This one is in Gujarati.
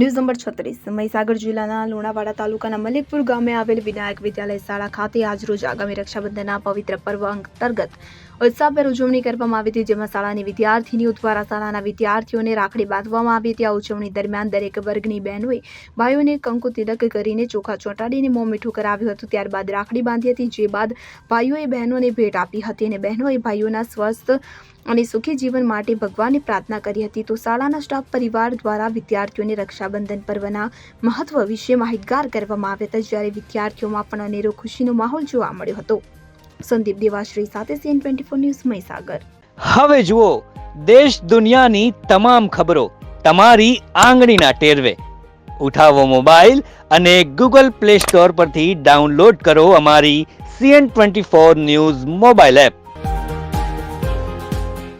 ન્યૂઝ નંબર છત્રીસ. મહીસાગર જિલ્લાના લુણાવાડા તાલુકાના મલિકપુર ગામે આવેલ વિનાયક વિદ્યાલય શાળા ખાતે આજરોજ આગામી રક્ષાબંધનના પવિત્ર પર્વ અંતર્ગત ઉત્સાહભેર ઉજવણી કરવામાં આવી હતી, જેમાં શાળાની વિદ્યાર્થીનીઓ દ્વારા શાળાના વિદ્યાર્થીઓને રાખડી બાંધવામાં આવી હતી. આ ઉજવણી દરમિયાન દરેક વર્ગની બહેનોએ ભાઈઓને કંકુ તિલક કરીને ચોખા ચોંટાડીને મોં મીઠું કરાવ્યું હતું. ત્યારબાદ રાખડી બાંધી હતી, જે બાદ ભાઈઓએ બહેનોને ભેટ આપી હતી અને બહેનોએ ભાઈઓના સ્વસ્થ અને સુખી જીવન માટે ભગવાનને પ્રાર્થના કરી હતી, તો શાળાના સ્ટાફ પરિવાર દ્વારા વિદ્યાર્થીઓને રક્ષાબંધન પર્વના મહત્વ વિશે માહિતગાર કરવામાં આવ્યા હતા, જ્યારે વિદ્યાર્થીઓમાં પણ અનેરો ખુશીનો માહોલ જોવા મળ્યો હતો. સંદીપ દેવાશ્રી સાથે CN twenty four news Mahisagar. હવે જુઓ, દેશ દુનિયાની તમામ ખબરો તમારી આંગળીના ટેરવે. ઉઠાવો મોબાઈલ અને ગૂગલ પ્લે સ્ટોર પરથી ડાઉનલોડ કરો અમારી CN twenty four news mobile app.